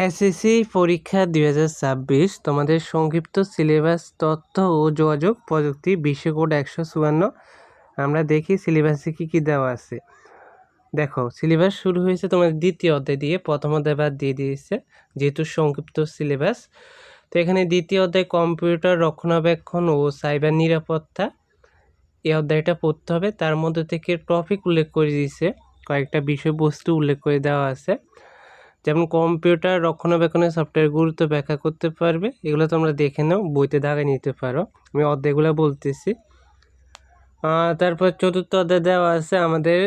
SSC পরীক্ষা দুই হাজার ছাব্বিশ। তোমাদের সংক্ষিপ্ত সিলেবাস তথ্য ও যোগাযোগ প্রযুক্তি বিশ্ব কোড একশো চুয়ান্ন। আমরা দেখি সিলেবাসে কী কী দেওয়া আছে। দেখো সিলেবাস শুরু হয়েছে তোমাদের দ্বিতীয় অধ্যায় দিয়ে। প্রথম অধ্যায় বাদ দিয়ে দিয়েছে, যেহেতু সংক্ষিপ্ত সিলেবাস তো এখানে দ্বিতীয় অধ্যায় কম্পিউটার রক্ষণাবেক্ষণ ও সাইবার নিরাপত্তা। এই অধ্যায়টা পড়তে হবে। তার মধ্যে থেকে টপিক উল্লেখ করে দিয়েছে। কয়েকটা বিষয়বস্তু উল্লেখ করে দেওয়া আছে। যেমন কম্পিউটার রক্ষণাবেক্ষণের সফটওয়্যার গুরুত্ব ব্যাখ্যা করতে পারবে, এগুলো তোমরা দেখে নাও, বইতে দাগে নিতে পারো। আমি অধ্যায়গুলো বলতেছি। তারপর চতুর্থ অধ্যায় দেওয়া আছে আমাদের,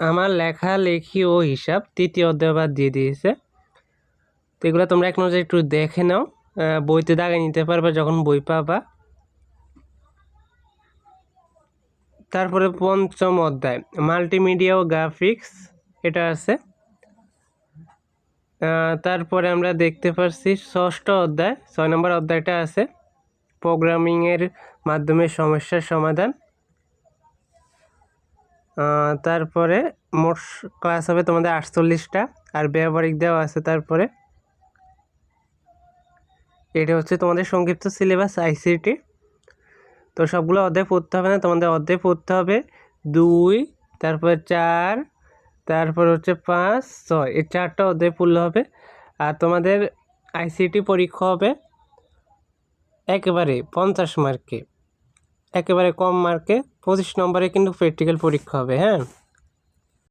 আমার লেখা, লেখি ও হিসাব। তৃতীয় অধ্যায় বাদ দিয়ে দিয়েছে। তো এগুলো তোমরা এক নজর একটু দেখে নাও। বইতে দাগে নিতে পারবে যখন বই পাবা। তারপরে পঞ্চম অধ্যায় মাল্টিমিডিয়া ও গ্রাফিক্স এটা আছে। তারপরে আমরা দেখতে পাচ্ছি ষষ্ঠ অধ্যায়, ছয় নম্বর অধ্যায়টা আছে প্রোগ্রামিংয়ের মাধ্যমে সমস্যার সমাধান। তারপরে মোট ক্লাস হবে তোমাদের আটচল্লিশটা, আর ব্যবহারিক দেওয়া আছে তারপরে। এটা হচ্ছে তোমাদের সংক্ষিপ্ত সিলেবাস আইসিটি তো সবগুলো অধ্যায় পড়তে হবে না, তোমাদের অধ্যায় পড়তে হবে দুই, তারপর চার তারপর হচ্ছে পাঁচ, ছয়, এই চারটা অধ্যায় পড়লে হবে। আর তোমাদের আইসিটি পরীক্ষা হবে একেবারে পঞ্চাশ মার্কে একেবারে কম মার্কে পঁচিশ নম্বরে কিন্তু প্র্যাকটিক্যাল পরীক্ষা হবে হ্যাঁ?